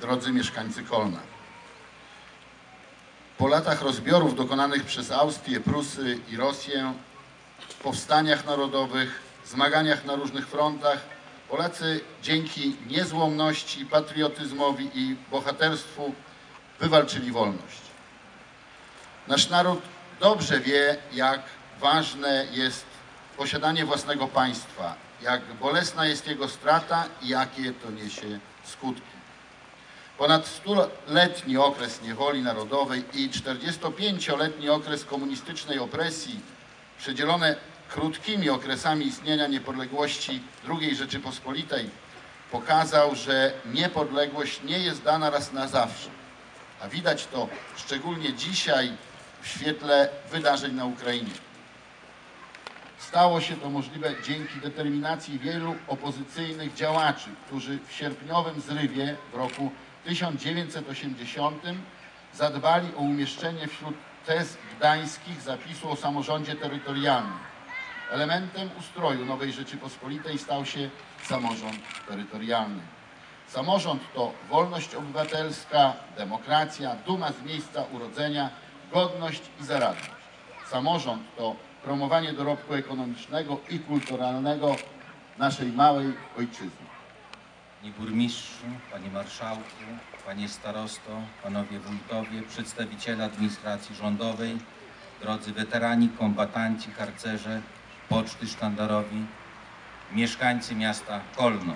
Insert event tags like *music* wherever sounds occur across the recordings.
drodzy mieszkańcy Kolna. Po latach rozbiorów dokonanych przez Austrię, Prusy i Rosję, powstaniach narodowych, zmaganiach na różnych frontach, Polacy dzięki niezłomności, patriotyzmowi i bohaterstwu wywalczyli wolność. Nasz naród dobrze wie, jak ważne jest posiadanie własnego państwa, jak bolesna jest jego strata i jakie to niesie skutki. Ponad stuletni okres niewoli narodowej i 45-letni okres komunistycznej opresji, przedzielone krótkimi okresami istnienia niepodległości II Rzeczypospolitej, pokazał, że niepodległość nie jest dana raz na zawsze. A widać to szczególnie dzisiaj w świetle wydarzeń na Ukrainie. Stało się to możliwe dzięki determinacji wielu opozycyjnych działaczy, którzy w sierpniowym zrywie w roku 1980 zadbali o umieszczenie wśród tez gdańskich zapisu o samorządzie terytorialnym. Elementem ustroju nowej Rzeczypospolitej stał się samorząd terytorialny. Samorząd to wolność obywatelska, demokracja, duma z miejsca urodzenia, godność i zaradność. Samorząd to promowanie dorobku ekonomicznego i kulturalnego naszej małej ojczyzny. Panie burmistrzu, panie marszałku, panie starosto, panowie wójtowie, przedstawiciele administracji rządowej, drodzy weterani, kombatanci, harcerze, poczty sztandarowi, mieszkańcy miasta Kolno.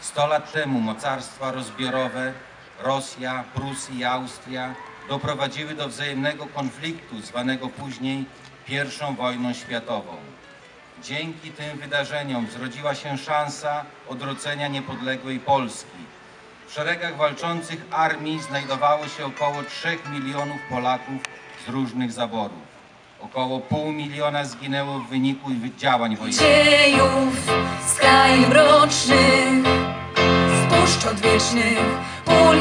Sto lat temu mocarstwa rozbiorowe Rosja, Prusy i Austria doprowadziły do wzajemnego konfliktu zwanego później I wojną światową. Dzięki tym wydarzeniom zrodziła się szansa odrodzenia niepodległej Polski. W szeregach walczących armii znajdowało się około 3 milionów Polaków z różnych zaborów. Około pół miliona zginęło w wyniku działań wojennych. dziejów z kraju mrocznych, z puszcz odwiecznych, pól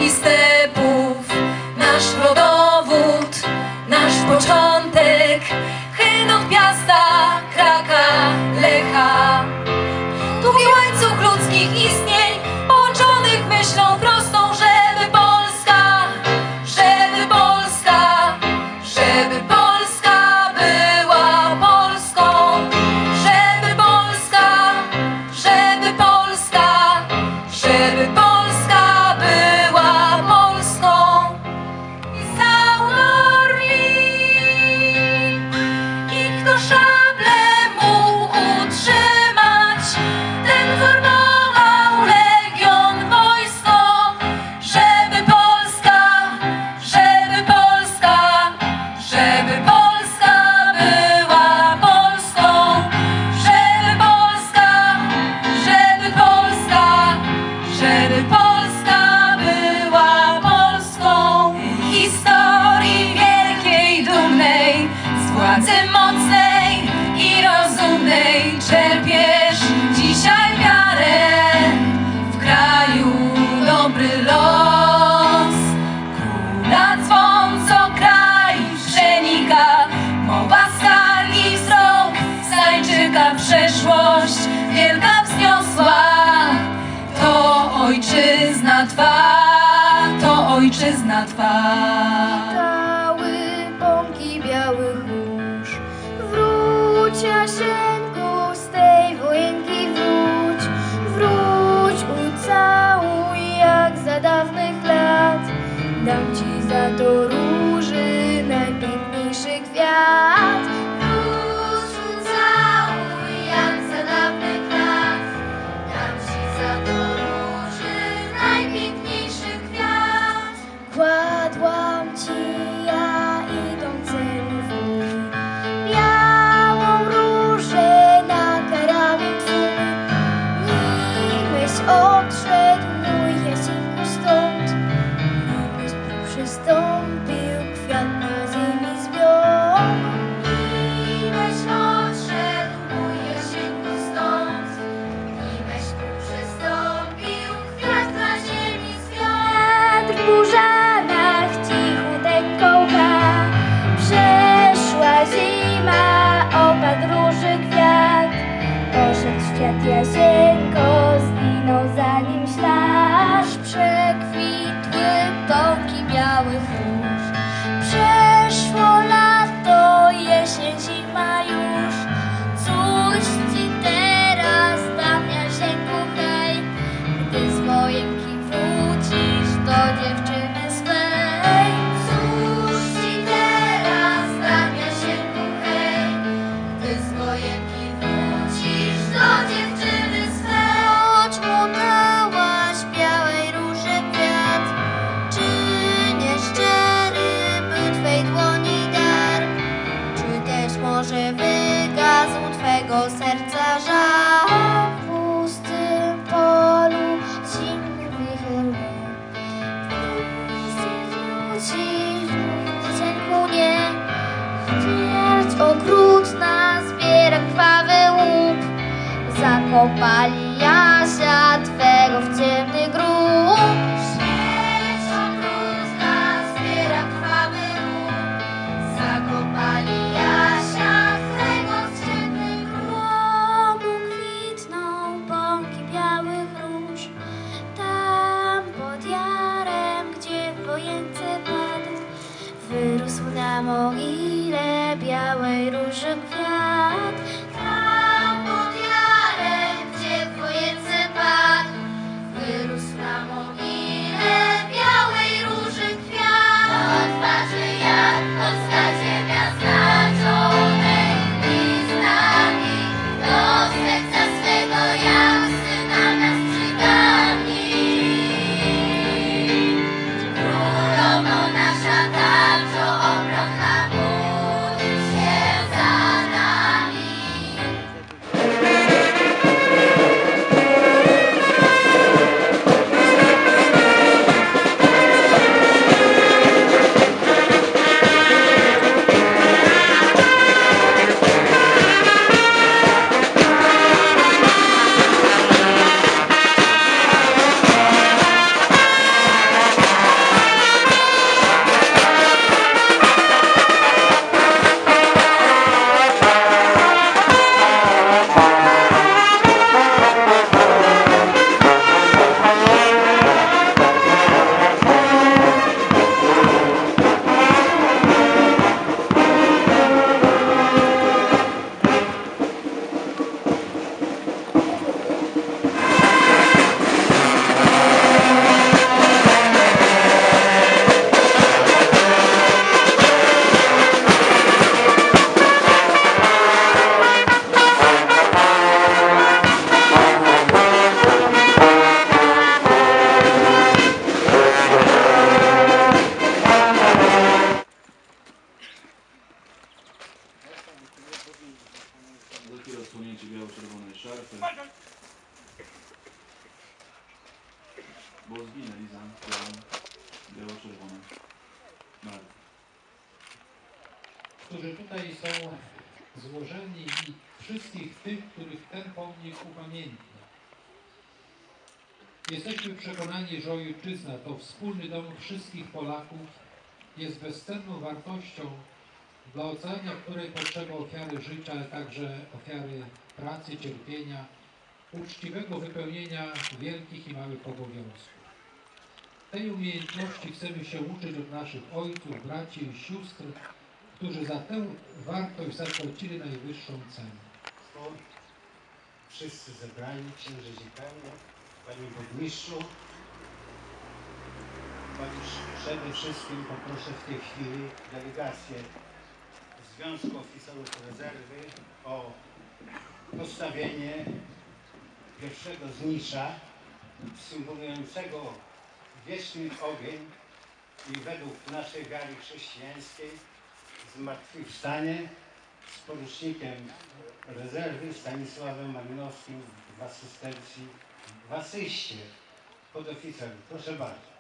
twego serca żal? W pustym polu zimny wicher wróci, dziecięku nie. Śmierć okrutna zbiera krwawy łup. Zakopali Jasia twego w ciemny wyrósł na mogile białej róży Jesteśmy przekonani, że ojczyzna to wspólny dom wszystkich Polaków, jest bezcenną wartością, dla ocalenia której potrzeba ofiary życia, ale także ofiary pracy, cierpienia, uczciwego wypełnienia wielkich i małych obowiązków. Tej umiejętności chcemy się uczyć od naszych ojców, braci i sióstr, którzy za tę wartość zapłacili najwyższą cenę. Państwo, wszyscy zebrani, księży dziekanie, Panie Burmistrzu. Otóż przede wszystkim poproszę w tej chwili delegację Związku Oficerów Rezerwy o postawienie pierwszego znicza symbolującego wieczny ogień i według naszej wiary chrześcijańskiej zmartwychwstanie z porucznikiem rezerwy Stanisławem Malinowskim w asystencji, w asyście podoficerów. Proszę bardzo.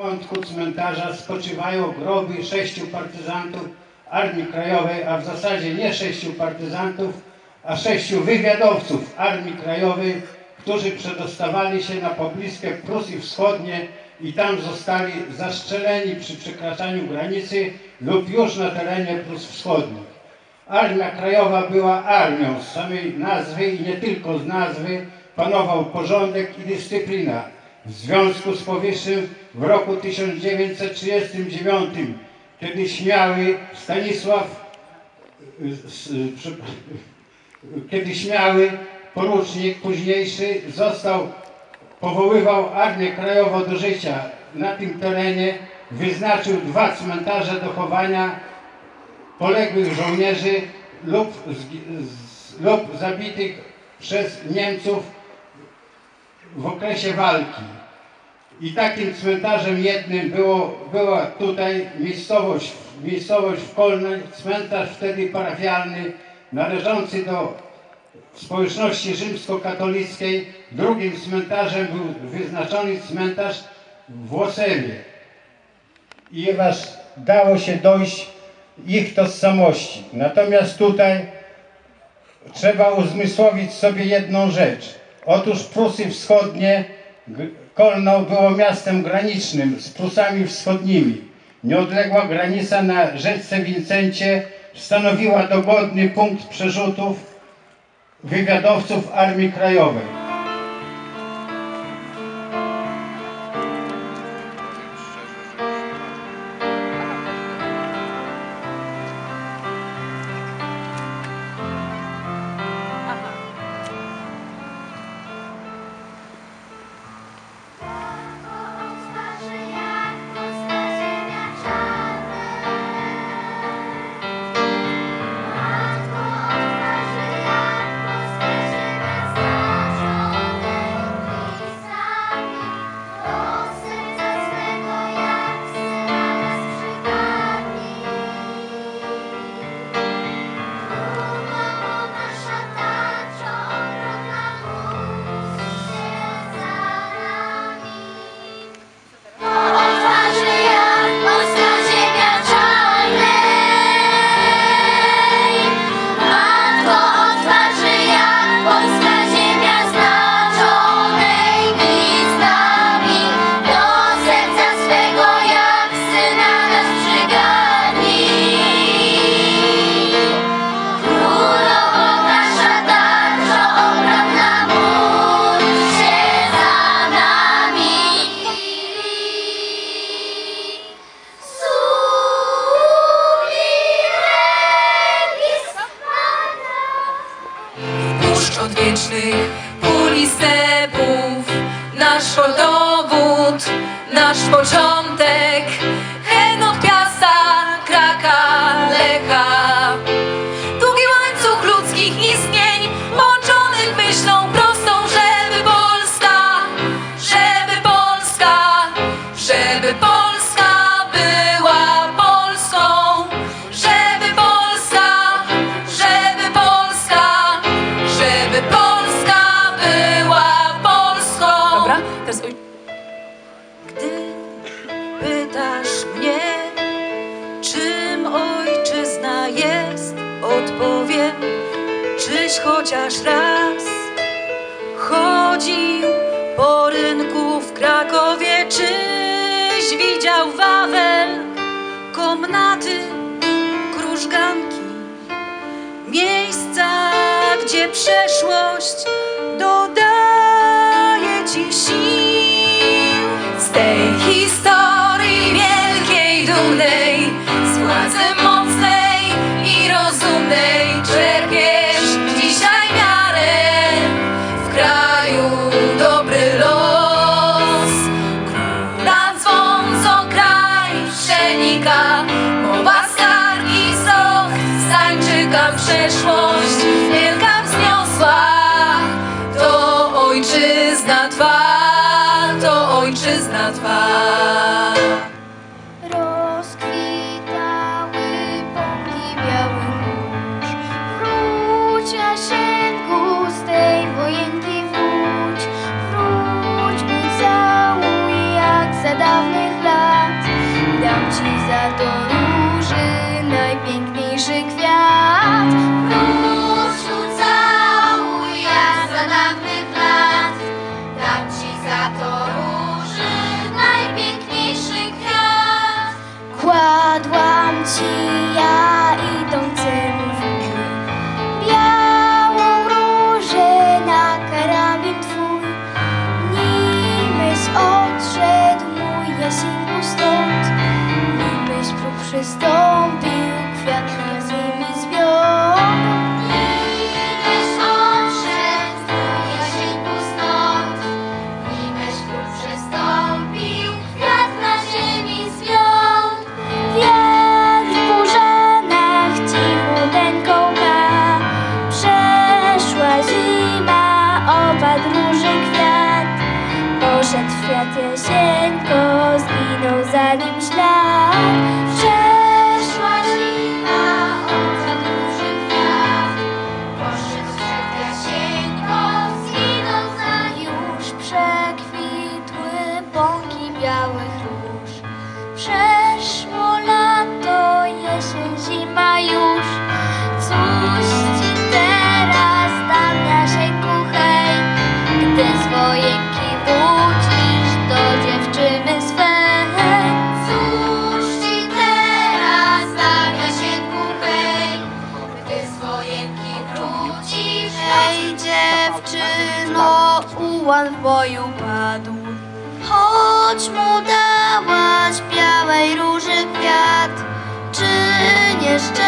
Porządku cmentarza spoczywają groby sześciu partyzantów Armii Krajowej, a w zasadzie nie sześciu partyzantów, a sześciu wywiadowców Armii Krajowej, którzy przedostawali się na pobliskie Prusy Wschodnie i tam zostali zastrzeleni przy przekraczaniu granicy lub już na terenie Prus Wschodnich. Armia Krajowa była armią z samej nazwy i nie tylko z nazwy panował porządek i dyscyplina. W związku z powyższym w roku 1939, kiedy śmiały Stanisław, y, y, *laughs* kiedy śmiały porucznik późniejszy został, powoływał Armię Krajową do życia na tym terenie, wyznaczył dwa cmentarze do chowania poległych żołnierzy lub, lub zabitych przez Niemców w okresie walki. I takim cmentarzem jednym było, była tutaj miejscowość, miejscowość Wkolna, cmentarz wtedy parafialny, należący do społeczności rzymskokatolickiej. Drugim cmentarzem był wyznaczony cmentarz w Włosewie. I ponieważ dało się dojść ich tożsamości. Natomiast tutaj trzeba uzmysłowić sobie jedną rzecz. Otóż Prusy Wschodnie, Kolno było miastem granicznym z Prusami Wschodnimi. Nieodległa granica na rzece Wincencie stanowiła dogodny punkt przerzutów wywiadowców Armii Krajowej. Chociaż raz chodził po rynku w Krakowie, czyś widział Wawel, komnaty, krużganki, miejsca, gdzie przeszłość dodaje przeszłość wielka wzniosła. To ojczyzna Twa, to ojczyzna Twa. Rozkwitały pąki białych róż. Wróć, Jasienku, z tej wojenki wróć. Wróć, mój jak za dawnych lat. Dam ci za to róży najpiękniejszy kwiat. W boju padł. Choć mu dałaś białej róży kwiat, czy nieszczery